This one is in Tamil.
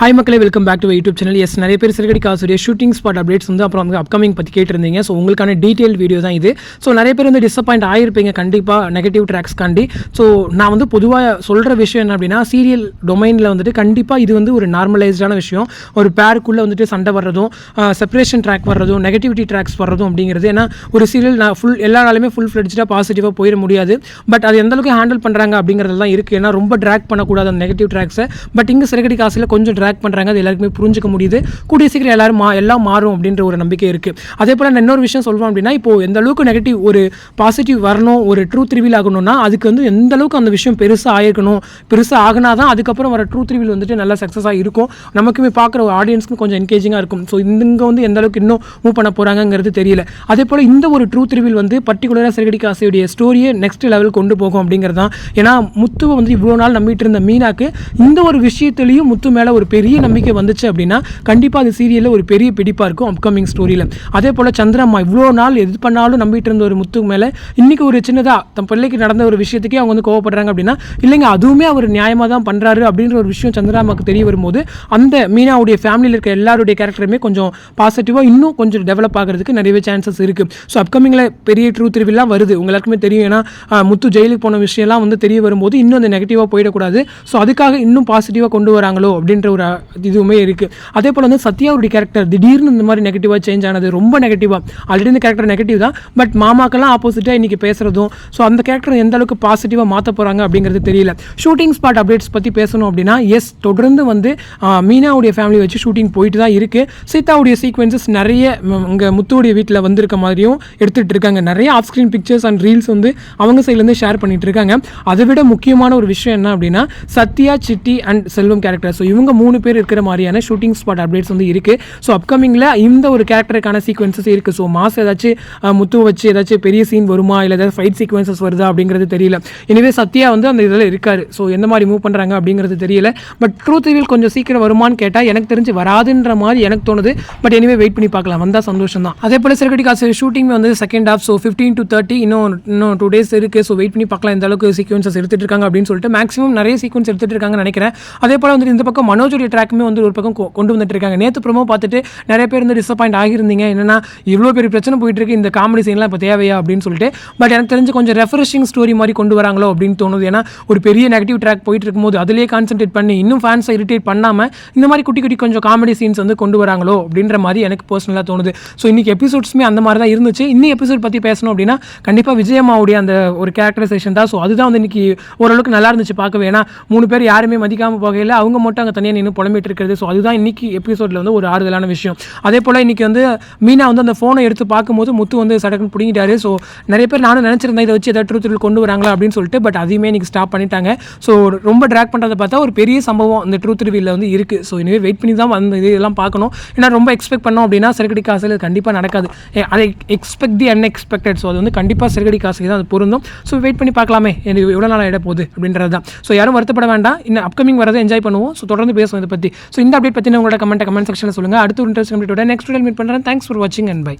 ஹாய் மக்களே welcome back to YouTube channel yes நிறைய பேர் சிறுகடி காசுடைய ஷூட்டிங் ஸ்பாட் அப்டேட்ஸ் வந்து அப்புறம் வந்து அப்கமிங் பற்றி கேட்டிருந்தீங்க. ஸோ உங்களுக்கான டீட்டெயில் வீடியோ தான் இது. ஸோ நிறைய பேர் வந்து டிசப்பாயிண்ட் ஆகிருப்பீங்க கண்டிப்பாக நெகட்டிவ் ட்ராக்ஸ்காண்டி ஸோ நான் வந்து பொதுவாக சொல்கிற விஷயம் என்ன அப்படின்னா சீரியல் டொமைனில் வந்துட்டு கண்டிப்பாக இது வந்து ஒரு நார்மலைஸ்டான விஷயம். ஒரு பேருக்குள்ளே வந்துட்டு சண்டை வர்றதும் செப்பரேஷன் ட்ராக் வர்றதும் நெகட்டிவிட்டி ட்ராக்ஸ் வர்றதும் அப்படிங்கிறது. ஏன்னா ஒரு சீரியல் நான் ஃபுல் எல்லாராலுமே ஃபுல் ஃப்ளெட்ஜாக பாசிட்டிவாக போயிட முடியாது. பட் அது எந்தளவுக்கு ஹேண்டில் பண்ணுறாங்க தான் இருக்குது ஏன்னா ரொம்ப ட்ராக் பண்ணக்கூடாது அந்த நெகட்டிவ் ட்ராக்ஸை பட் இங்கே சிறுகடி காசில் கொஞ்சம் ட்ராக் பண்ணுறாங்க அது எல்லாருக்குமே புரிஞ்சுக்க முடியுது. கூடிய சீக்கிரம் எல்லாரும் மா எல்லாம் மாறும் அப்படின்ற ஒரு நம்பிக்கை இருக்குது அதே போல் நான் இன்னொரு விஷயம் சொல்வோம் அப்படின்னா இப்போ எந்த அளவுக்கு நெகட்டிவ் ஒரு பாசிட்டிவ் வரணும் ஒரு ட்ரூத் ரிவீல் ஆகணும்னா அதுக்கு வந்து எந்த அளவுக்கு அந்த விஷயம் பெருசாக ஆயிருக்கணும் பெருசாக ஆகினா தான் அதுக்கப்புறம் வர ட்ரூத் ரிவீல் வந்துட்டு நல்லா சக்ஸஸாக இருக்கும். நமக்குமே பார்க்குற ஒரு ஆடியன்ஸ்க்கு கொஞ்சம் என்கேஜிங்காக இருக்கும். ஸோ இங்கே வந்து எந்த அளவுக்கு இன்னும் மூவ் பண்ண போகிறாங்கங்கிறது தெரியல. அதே போல் இந்த ஒரு ட்ரூத் ரிவீல் வந்து பர்டிகுலராக சிறுகடி காசியுடைய ஸ்டோரியை நெக்ஸ்ட் லெவல் கொண்டு போகும் அப்படிங்கிறது தான் ஏன்னா முத்துவை வந்து இவ்வளோ நாள் நம்பிட்டு இருந்த மீனாக்கு இந்த ஒரு விஷயத்துலையும் முத்து மேலே ஒரு பெரிய நம்பிக்கை வந்துச்சு அப்படின்னா கண்டிப்பாக அது சீரியலில் ஒரு பெரிய பிடிப்பாக இருக்கும் அப்கமிங் ஸ்டோரியில் அதே போல் சந்திரம்மா இவ்வளோ நாள் எது பண்ணாலும் நம்பிட்டு இருந்த ஒரு முத்து மேலே இன்றைக்கி ஒரு சின்னதாக தன் பிள்ளைக்கு நடந்த ஒரு விஷயத்துக்கே அவங்க வந்து கோவப்படுறாங்க அப்படின்னா இல்லைங்க அதுவுமே அவர் நியாயமாக தான் பண்ணுறாரு அப்படின்ற ஒரு விஷயம் சந்திராமாவுக்கு தெரிய வரும்போது அந்த மீனாவுடைய ஃபேமிலியில் இருக்க எல்லாருடைய கேரக்டருமே கொஞ்சம் பாசிட்டிவாக இன்னும் கொஞ்சம் டெவலப் ஆகிறதுக்கு நிறையவே சான்சஸ் இருக்குது ஸோ அப்கமிங்கில் பெரிய ட்ரூ திருவிழா வருது. உங்களுக்குமே எல்லாருக்குமே தெரியும். ஏன்னா முத்து ஜெயிலுக்கு போன விஷயம்லாம் வந்து தெரிய வரும்போது இன்னும் அந்த நெகட்டிவாக போயிடக்கூடாது. ஸோ அதுக்காக இன்னும் பாசிட்டிவாக கொண்டு வராங்களோ அப்படின்ற ஒரு இதுவுமே இருக்குது அதே போல் வந்து சத்யாவுடைய கேரக்டர் திடீர்னு இந்த மாதிரி நெகட்டிவாக சேஞ்ச் ஆனது ரொம்ப நெகட்டிவாக ஆல்ரெடி இந்த கேரக்டர் நெகட்டிவ் தான். பட் மாமாக்கெல்லாம் ஆப்போசிட்டாக இன்றைக்கி பேசுகிறதும் ஸோ அந்த கேரக்டர் எந்த அளவுக்கு பாசிட்டிவாக மாற்ற போகிறாங்க அப்படிங்கிறது தெரியல. ஷூட்டிங் ஸ்பாட் அப்டேட்ஸ் பற்றி பேசணும் அப்படின்னா எஸ் தொடர்ந்து வந்து மீனாவுடைய ஃபேமிலி வச்சு ஷூட்டிங் போயிட்டு தான் இருக்குது சீதாவுடைய சீக்வன்சஸ் நிறைய இங்கே முத்துவுடைய வீட்டில் வந்திருக்க மாதிரியும் எடுத்துகிட்டு இருக்காங்க. நிறைய off screen pictures and reels வந்து அவங்க சைட்லேருந்து ஷேர் பண்ணிட்டு இருக்காங்க. அதை விட முக்கியமான ஒரு விஷயம் என்ன அப்படின்னா Sathya Chitti and Selvam character so இவங்க மூணு பேர் இருக்கிற மாதிரியான ஷூட்டிங் ஸ்பாட் அப்டேட்ஸ் வந்து இருக்குது ஸோ அப்கமிங்கில் இந்த ஒரு கேரக்டருக்கான சீக்வன்சஸ் இருக்குது ஸோ மாஸ் ஏதாச்சும் முத்து வச்சு ஏதாச்சும் பெரிய சீன் வருமா? இல்லை ஏதாவது ஃபைட் சீக்வன்சஸ் வருதா? அப்படிங்கிறது தெரியல. எனவே சத்யா வந்து அந்த இதில் இருக்காரு. ஸோ எந்த மாதிரி மூவ் பண்ணுறாங்க அப்படிங்கிறது தெரியல. பட் ட்ரூத் ரிவீல் கொஞ்சம் சீக்கிரம் வருமான்னு கேட்டால் எனக்கு தெரிஞ்சு வராதுன்ற மாதிரி எனக்கு தோணுது. பட் எனிவே வெயிட் பண்ணி பார்க்கலாம். வந்தால் சந்தோஷம் தான் அதே போல் சிறுகடி காசு ஷூட்டிங் வந்து second half so fifteen to thirty இன்னும் இன்னும் டூ டேஸ் இருக்குது ஸோ வெயிட் பண்ணி பார்க்கலாம். இந்த அளவுக்கு சீக்வன்சஸ் எடுத்துகிட்டு இருக்காங்க அப்படின்னு சொல்லிட்டு மேக்ஸிமம் நிறைய சீக்வன்ஸ் எடுத்துட்டு இருக்காங்கன்னு நினைக்கிறேன். அதே போல் வந்து இந்த பக்கம் மனோஜுடைய ட்ராக்குமே வந்து ஒரு பக்கம் கொண்டு வந்துட்டு இருக்காங்க. நேற்று ப்ரோமோ பார்த்துட்டு நிறைய பேர் வந்து டிசப்பாயிண்ட் ஆகியிருந்தீங்க. என்னன்னா இவ்வளோ பெரிய பிரச்சனை போயிட்டு இருக்கு இந்த காமெடி சீன்லாம் இப்போ தேவையா அப்படின்னு சொல்லிட்டு. பட் எனக்கு தெரிஞ்சு கொஞ்சம் ரெஃப்ரெஷிங் ஸ்டோரி மாதிரி கொண்டு வராங்களோ அப்படின்னு தோணுது. ஏன்னா ஒரு பெரிய நெகட்டிவ் ட்ராக் போயிட்டு இருக்கும்போது அதிலேயே கான்சென்ட்ரேட் பண்ணி இன்னும் ஃபேன்ஸை இரிட்டேட் பண்ணாமல் இந்த மாதிரி குட்டி குட்டி கொஞ்சம் காமெடி சீன்ஸ் வந்து கொண்டு வராங்களோ அப்படின்ற மாதிரி எனக்கு பர்சனலாக தோணுது. ஸோ இன்னைக்கு எபிசோட்ஸுமே அந்த மாதிரி தான் இருந்துச்சு. இன்னும் எபிசோட் பற்றி பேசணும் அப்படின்னா கண்டிப்பாக விஜயம்மாவுடைய அந்த ஒரு கேரக்டரைசேஷன் தான். ஸோ அதுதான் வந்து இன்னைக்கு ஓரளவுக்கு நல்லா இருந்துச்சு பார்க்கவே. ஏன்னா மூணு பேர் யாருமே மதிக்காமல் போகையில் அவங்க மட்டும் அங்கே தனியாக நின்று புலம்பிட்டு இருக்கிறது ஸோ அதுதான் இன்றைக்கி எபிசோடில் வந்து ஒரு ஆறுதலான விஷயம். அதே போல் இன்னைக்கு வந்து மீனா வந்து அந்த ஃபோனை எடுத்து பார்க்கும்போது முத்து வந்து சடக்குன்னு பிடிங்கிட்டாரு. ஸோ நிறைய பேர் நானும் நினச்சிருந்தேன் இதை வச்சு ஏதாவது ட்ரூத் கொண்டு வராங்களா அப்படின்னு சொல்லிட்டு பட் அதையுமே இன்றைக்கி ஸ்டாப் பண்ணிட்டாங்க. ஸோ ரொம்ப ட்ராக் பண்ணுறதை பார்த்தா ஒரு பெரிய சம்பவம் இந்த ட்ரூத் திருவியில் வந்து இருக்குது ஸோ இனிமேல் வெயிட் பண்ணி தான் வந்து இதெல்லாம் பார்க்கணும். ஏன்னா ரொம்ப எக்ஸ்பெக்ட் பண்ணோம் அப்படின்னா சிறுகடி காசில் கண்டிப்பாக நடக்காது. அதை எக்ஸ்பெக்ட் தி அன்எக்ஸ்பெக்டட் ஸோ அது வந்து கண்டிப்பாக சிறுகடி காசுக்கு தான் அது பொருந்தும். ஸோ வெயிட் பண்ணி பார்க்கலாமே. எனக்கு எவ்வளோ நாள் இட போகுது அப்படின்றது தான் ஸோ யாரும் வருத்தப்பட வேண்டாம். இன்னும் அப்கமிங் வரதை என்ஜாய் பண்ணுவோம். ஸோ தொடர்ந்து பேசுவோம் அதை பற்றி ஸோ இந்த அப்டேட் பற்றின உங்களோட கமெண்ட் கமெண்ட் செக்ஷனில் சொல்லுங்கள் அடுத்த ஒரு இன்ட்ரெஸ்ட் கம்ப்ளீட்டோட நெக்ஸ்ட் மீட் பண்ணுறேன் தேங்க்ஸ் ஃபார் வாட்சிங் அண்ட் பை